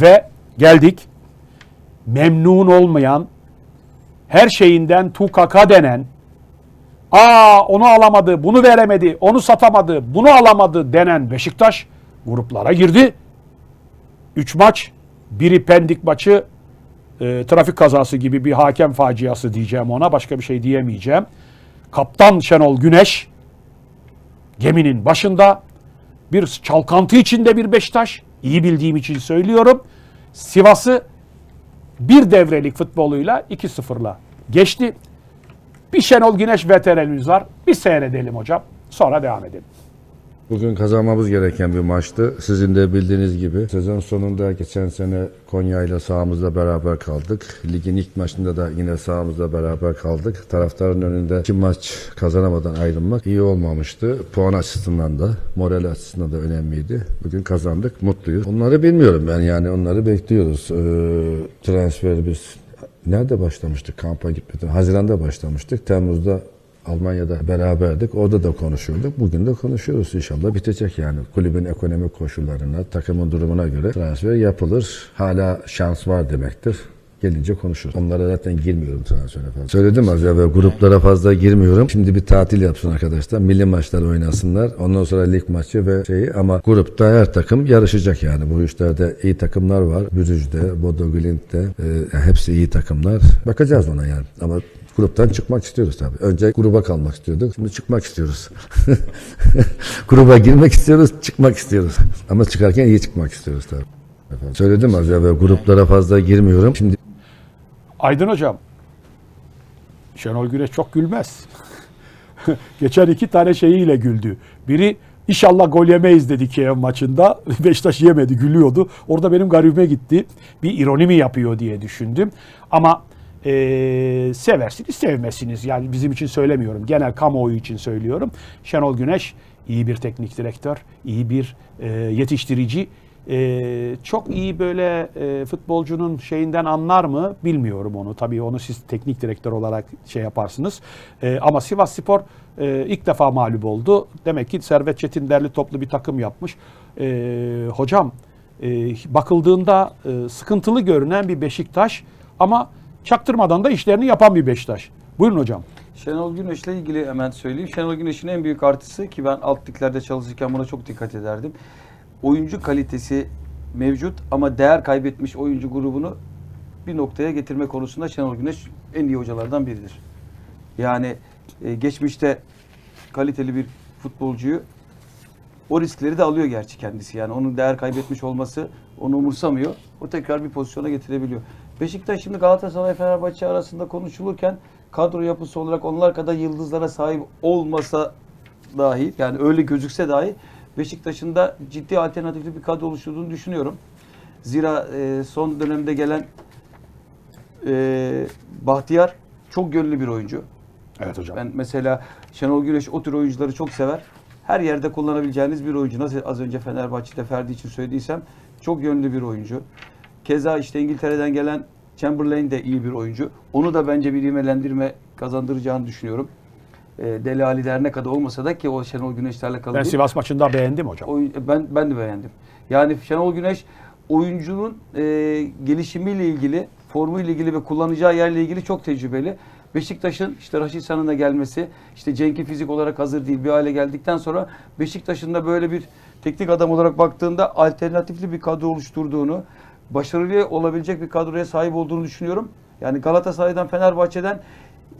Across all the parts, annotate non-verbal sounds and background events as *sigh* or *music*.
Ve geldik memnun olmayan, her şeyinden tukaka denen, aa onu alamadı, bunu veremedi, onu satamadı, bunu alamadı denen Beşiktaş gruplara girdi. 3 maç, biri Pendik maçı, e, trafik kazası gibi bir hakem faciası diyeceğim ona, başka bir şey diyemeyeceğim. Kaptan Şenol Güneş geminin başında bir çalkantı içinde bir Beşiktaş. İyi bildiğim için söylüyorum. Sivas'ı bir devrelik futboluyla 2-0'la geçti. Bir Şenol Güneş veteranımız var. Bir seyredelim hocam. Sonra devam edelim. Bugün kazanmamız gereken bir maçtı. Sizin de bildiğiniz gibi sezon sonunda geçen sene Konya ile sahamızda beraber kaldık. Ligin ilk maçında da yine sahamızda beraber kaldık. Taraftarın önünde iki maç kazanamadan ayrılmak iyi olmamıştı. Puan açısından da, moral açısından da önemliydi. Bugün kazandık, mutluyuz. Onları bilmiyorum ben yani onları bekliyoruz. Ee, transfer biz nerede başlamıştık kampa gitmeden? Haziran'da başlamıştık. Temmuz'da Almanya'da beraberdik. Orada da konuşuyorduk. Bugün de konuşuyoruz inşallah. Bitecek yani. Kulübün ekonomik koşullarına, takımın durumuna göre transfer yapılır. Hala şans var demektir. Gelince konuşuruz. Onlara zaten girmiyorum transfere fazla. Söyledim az evvel gruplara fazla girmiyorum. Şimdi bir tatil yapsın arkadaşlar. Milli maçlar oynasınlar. Ondan sonra lig maçı ve şeyi ama grupta her takım yarışacak yani. Bu işlerde iyi takımlar var. Brüj'de, Bodo Glint'te e, hepsi iyi takımlar. Bakacağız ona yani. Ama Gruptan çıkmak istiyoruz tabii. Önce gruba kalmak istiyorduk. Şimdi çıkmak istiyoruz. *laughs* gruba girmek istiyoruz, çıkmak istiyoruz. Ama çıkarken iyi çıkmak istiyoruz tabii. Efendim. Söyledim az evvel gruplara fazla girmiyorum. Şimdi Aydın hocam. Şenol Güneş çok gülmez. *laughs* Geçen iki tane şeyiyle güldü. Biri inşallah gol yemeyiz dedi Kiev maçında. *laughs* Beşiktaş yemedi gülüyordu. Orada benim garibime gitti. Bir ironi mi yapıyor diye düşündüm. Ama eee seversiniz sevmezsiniz. Yani bizim için söylemiyorum. Genel kamuoyu için söylüyorum. Şenol Güneş iyi bir teknik direktör, iyi bir eee, yetiştirici. Eee, çok iyi böyle eee, futbolcunun şeyinden anlar mı bilmiyorum onu. Tabii onu siz teknik direktör olarak şey yaparsınız. Eee, ama Sivas Spor eee, ilk defa mağlup oldu. Demek ki Servet Çetin derli toplu bir takım yapmış. Eee, hocam eee, bakıldığında eee, sıkıntılı görünen bir Beşiktaş ama çaktırmadan da işlerini yapan bir Beşiktaş. Buyurun hocam. Şenol Güneş'le ilgili hemen söyleyeyim. Şenol Güneş'in en büyük artısı ki ben alt liglerde çalışırken buna çok dikkat ederdim. Oyuncu kalitesi mevcut ama değer kaybetmiş oyuncu grubunu bir noktaya getirme konusunda Şenol Güneş en iyi hocalardan biridir. Yani e, geçmişte kaliteli bir futbolcuyu o riskleri de alıyor gerçi kendisi. Yani onun değer kaybetmiş olması onu umursamıyor. O tekrar bir pozisyona getirebiliyor. Beşiktaş şimdi Galatasaray Fenerbahçe arasında konuşulurken kadro yapısı olarak onlar kadar yıldızlara sahip olmasa dahi yani öyle gözükse dahi Beşiktaş'ın da ciddi alternatifli bir kadro oluşturduğunu düşünüyorum. Zira e, son dönemde gelen e, Bahtiyar çok gönüllü bir oyuncu. Evet hocam. Ben mesela Şenol Güneş o tür oyuncuları çok sever. Her yerde kullanabileceğiniz bir oyuncu. Nasıl az önce Fenerbahçe'de Ferdi için söylediysem çok yönlü bir oyuncu. Keza işte İngiltere'den gelen Chamberlain de iyi bir oyuncu. Onu da bence bir imelendirme kazandıracağını düşünüyorum. E, Deli Ali der ne kadar olmasa da ki o Şenol Güneş'le alakalı Ben değil. Sivas maçında beğendim hocam. Oyun- ben ben de beğendim. Yani Şenol Güneş oyuncunun e, gelişimiyle ilgili, formuyla ilgili ve kullanacağı yerle ilgili çok tecrübeli. Beşiktaş'ın işte Raşit San'ın da gelmesi, işte Cenk'in fizik olarak hazır değil bir hale geldikten sonra Beşiktaş'ın da böyle bir teknik adam olarak baktığında alternatifli bir kadro oluşturduğunu, başarılı olabilecek bir kadroya sahip olduğunu düşünüyorum. Yani Galatasaray'dan, Fenerbahçe'den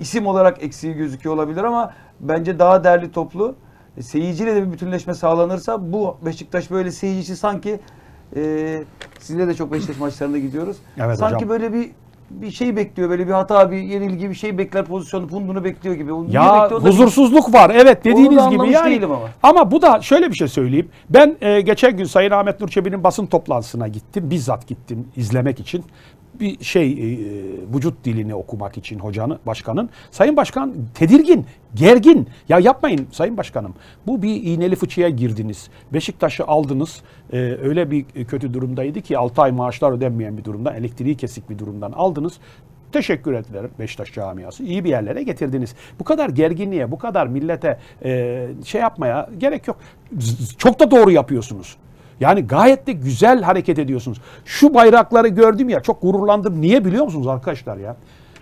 isim olarak eksiği gözüküyor olabilir ama bence daha değerli toplu. E, Seyirciyle de bir bütünleşme sağlanırsa bu Beşiktaş böyle seyircisi sanki e, sizinle de çok Beşiktaş maçlarına gidiyoruz. Evet sanki hocam. böyle bir bir şey bekliyor böyle bir hata bir yenilgi bir şey bekler pozisyonu pundunu bekliyor gibi. Onu Ya bekliyor huzursuzluk var. Evet dediğiniz gibi yani. değilim ama. Ama bu da şöyle bir şey söyleyeyim. Ben e, geçen gün Sayın Ahmet Nur Çebi'nin basın toplantısına gittim. Bizzat gittim izlemek için. Bir şey e, vücut dilini okumak için hocanın, başkanın. Sayın Başkan tedirgin, gergin. Ya yapmayın Sayın Başkanım. Bu bir iğneli fıçıya girdiniz. Beşiktaş'ı aldınız. E, öyle bir kötü durumdaydı ki 6 ay maaşlar ödenmeyen bir durumdan, elektriği kesik bir durumdan aldınız. Teşekkür ederim Beşiktaş camiası. İyi bir yerlere getirdiniz. Bu kadar gerginliğe, bu kadar millete e, şey yapmaya gerek yok. Çok da doğru yapıyorsunuz. Yani gayet de güzel hareket ediyorsunuz. Şu bayrakları gördüm ya çok gururlandım. Niye biliyor musunuz arkadaşlar ya?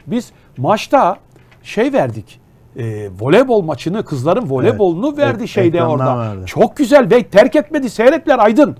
Biz maçta şey verdik. E, voleybol maçını kızların voleybolunu verdi ek- şeyde ekrandan orada. verdi. Çok güzel ve terk etmedi seyretler aydın.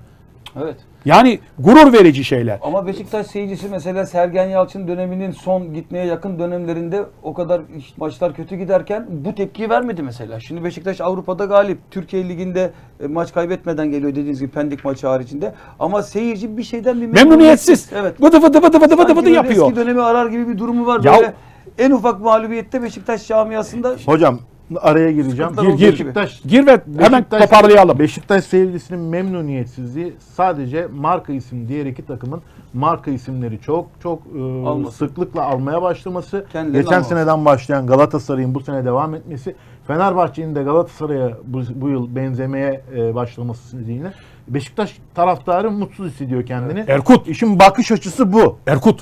Evet. Yani gurur verici şeyler. Ama Beşiktaş seyircisi mesela Sergen Yalçın döneminin son gitmeye yakın dönemlerinde o kadar maçlar kötü giderken bu tepkiyi vermedi mesela. Şimdi Beşiktaş Avrupa'da galip. Türkiye Ligi'nde e, maç kaybetmeden geliyor dediğiniz gibi Pendik maçı haricinde. Ama seyirci bir şeyden bir Memnuniyetsiz. Evet. Vıdı vıdı vıdı vıdı vıdı vıdı yapıyor. Eski dönemi arar gibi bir durumu var. Ya- Böyle en ufak mağlubiyette Beşiktaş camiasında Hocam araya gireceğim. Gir gir. Beşiktaş, Gir ve hemen Beşiktaş- toparlayalım. Beşiktaş sevgilisinin memnuniyetsizliği sadece marka isim diğer iki takımın marka isimleri çok çok e, Alması. sıklıkla almaya başlaması. Kendilerinin Geçen almaması. seneden başlayan Galatasaray'ın bu sene devam etmesi. Fenerbahçe'nin de Galatasaray'a bu, bu yıl benzemeye e, başlaması nedeniyle Beşiktaş taraftarı mutsuz hissediyor kendini. Erkut. İşin bakış açısı bu. Erkut.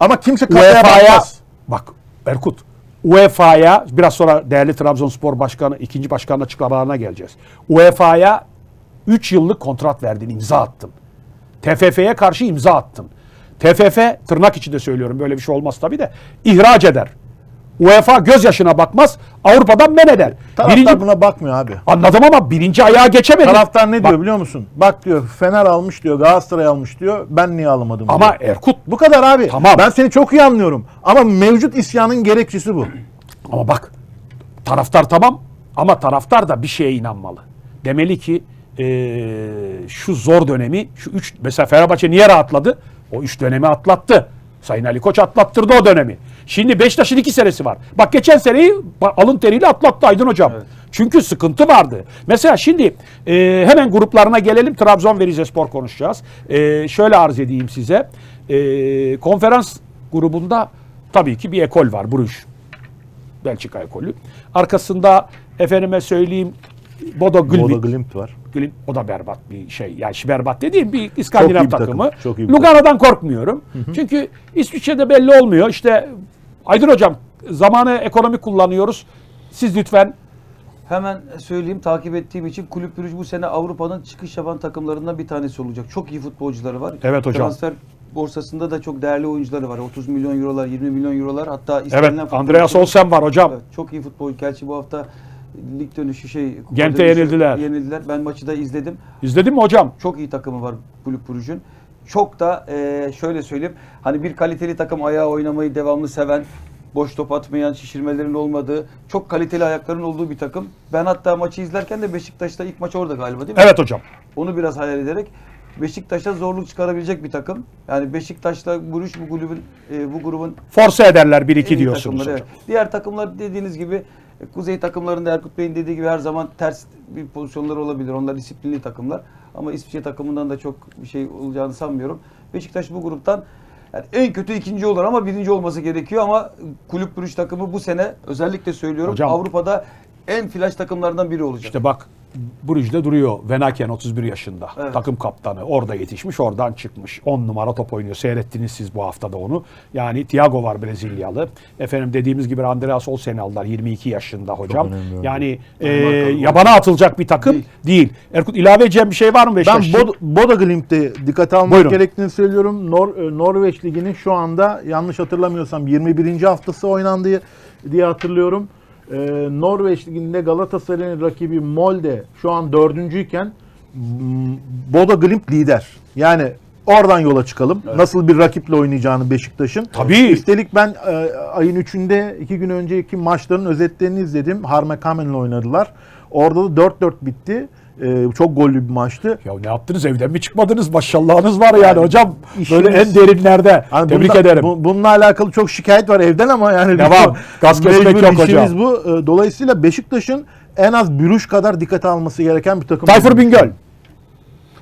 Ama kimse kafaya bakmaz. bak Erkut. UEFA'ya biraz sonra değerli Trabzonspor Başkanı, ikinci başkanın açıklamalarına geleceğiz. UEFA'ya 3 yıllık kontrat verdin, imza attın. TFF'ye karşı imza attın. TFF tırnak içinde söylüyorum böyle bir şey olmaz tabii de ihraç eder. UEFA gözyaşına bakmaz, Avrupa'dan men eder. Taraftar Birinci, buna bakmıyor abi. anladım ama birinci ayağa geçemedi. Taraftar ne Bak, diyor biliyor musun? Bak diyor Fener almış diyor, Galatasaray almış diyor. Ben niye alamadım Ama diyor. Erkut Bu kadar abi. Tamam. Ben seni çok iyi anlıyorum. Ama mevcut isyanın gerekçesi bu. *clears throat* Ama bak taraftar tamam ama taraftar da bir şeye inanmalı. Demeli ki eee, şu zor dönemi şu üç mesela Fenerbahçe niye rahatladı? O üç dönemi atlattı. Sayın Ali Koç atlattırdı o dönemi. Şimdi Beşiktaş'ın iki senesi var. Bak geçen seneyi alın teriyle atlattı Aydın Hocam. Çünkü sıkıntı vardı. Mesela şimdi e, hemen gruplarına gelelim. Trabzon ve Rizespor konuşacağız. E, şöyle arz edeyim size. E, konferans grubunda tabii ki bir ekol var. Bruges. Belçika ekolü. Arkasında efendime söyleyeyim Bodo Glimt. Bodo Glimt var. Glimt, o da berbat bir şey. Yani berbat dediğim bir İskandinav Çok iyi bir takım, takımı. çok iyi bir Lugano'dan korkmuyorum. Çünkü İsviçre'de belli olmuyor. İşte Aydın Hocam zamanı ekonomi kullanıyoruz. Siz lütfen Hemen söyleyeyim takip ettiğim için Kulüp Brugge bu sene Avrupa'nın çıkış yapan takımlarından bir tanesi olacak. Çok iyi futbolcuları var. Evet hocam. Transfer borsasında da çok değerli oyuncuları var. 30 milyon eurolar, 20 milyon eurolar hatta istenilen evet futbolcu- Andreas Olsen var hocam. Evet, çok iyi futbol. Gerçi bu hafta lig dönüşü şey Gent'e dönüşü yenildiler. Yenildiler. Ben maçı da izledim. İzledin mi hocam? Çok iyi takımı var Kulüp Brugge'ün. Çok da eee, şöyle söyleyeyim. Hani bir kaliteli takım ayağa oynamayı devamlı seven, boş top atmayan, şişirmelerin olmadığı, çok kaliteli ayakların olduğu bir takım. Ben hatta maçı izlerken de Beşiktaş'ta ilk maç orada galiba değil mi? Evet hocam. Onu biraz hayal ederek Beşiktaş'a zorluk çıkarabilecek bir takım. Yani Beşiktaş'la Bruges bu kulübün e, bu grubun Force ederler en 1-2 iyi diyorsunuz takımları, hocam. evet. Diğer takımlar dediğiniz gibi e, Kuzey takımlarında Erkut Bey'in dediği gibi her zaman ters bir pozisyonları olabilir. Onlar disiplinli takımlar. Ama İsviçre takımından da çok bir şey olacağını sanmıyorum. Beşiktaş bu gruptan yani en kötü ikinci olur ama birinci olması gerekiyor ama Kulüp Brugge takımı bu sene özellikle söylüyorum Hocam- Avrupa'da en flash takımlardan biri olacak. İşte bak Brugge'de duruyor. Venaken 31 yaşında. Evet. Takım kaptanı. Orada yetişmiş, oradan çıkmış. 10 numara top oynuyor. Seyrettiniz siz bu haftada onu. Yani Thiago var Brezilyalı. Efendim dediğimiz gibi Andreas Olsen aldılar 22 yaşında hocam. Yani e, yabana atılacak bir takım Değil. değil. Erkut ilave edeceğim bir şey var mı Ben Beşiktaş için? Bod Bodo Glimt'te dikkate almak Buyurun. gerektiğini söylüyorum. Nor e, Norveç Ligi'nin şu anda yanlış hatırlamıyorsam 21. haftası oynandığı diye hatırlıyorum. E, Norveç Ligi'nde Galatasaray'ın rakibi Molde şu an dördüncüyken m, Bodo Glimt lider. Yani oradan yola çıkalım. Nasıl bir rakiple oynayacağını Beşiktaş'ın. Tabii. Üstelik ben e, ayın 3'ünde iki gün önceki maçların özetlerini izledim. Harme Kamen'le oynadılar. Orada da 4-4 bitti. E, çok gollü bir maçtı. Ya ne yaptınız evden mi çıkmadınız? Maşallahınız var yani, hocam. işimiz- Böyle en derinlerde. Hani Tebrik bunda- ederim. bu- bununla alakalı çok şikayet var evden ama yani Devam. *laughs* Gaz kesmek yok hocam. bu. Ee, Dolayısıyla Beşiktaş'ın en az Bürüş kadar dikkate alması gereken bir takım. Tayfur Bingöl.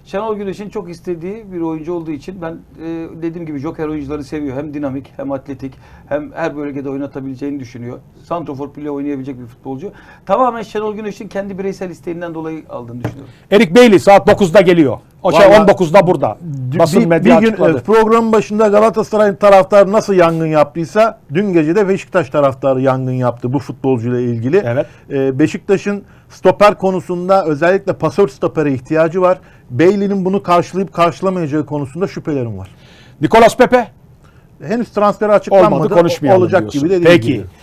Şenol Güneş'in çok istediği bir oyuncu olduğu için ben e, dediğim gibi joker oyuncuları seviyor. Hem dinamik hem atletik hem her bölgede oynatabileceğini düşünüyor. Santrofor bile oynayabilecek bir futbolcu. Tamamen Şenol Güneş'in kendi bireysel isteğinden dolayı aldığını düşünüyorum. Erik Bailey saat 9'da geliyor. O şey Vallahi- 19'da burada. Basın bir, medya bir gün açıkladı. e, programın başında Galatasaray taraftarı nasıl yangın yaptıysa dün gece de Beşiktaş taraftarı yangın yaptı bu futbolcuyla ilgili. Evet. E, Beşiktaş'ın Stoper konusunda özellikle pasör stopere ihtiyacı var. Bailey'nin bunu karşılayıp karşılamayacağı konusunda şüphelerim var. Nicolas Pepe Henüz transferi açıklanmadı. olmadı konuşmayalım Olacak diyorsun. gibi de değil. Peki. gibi.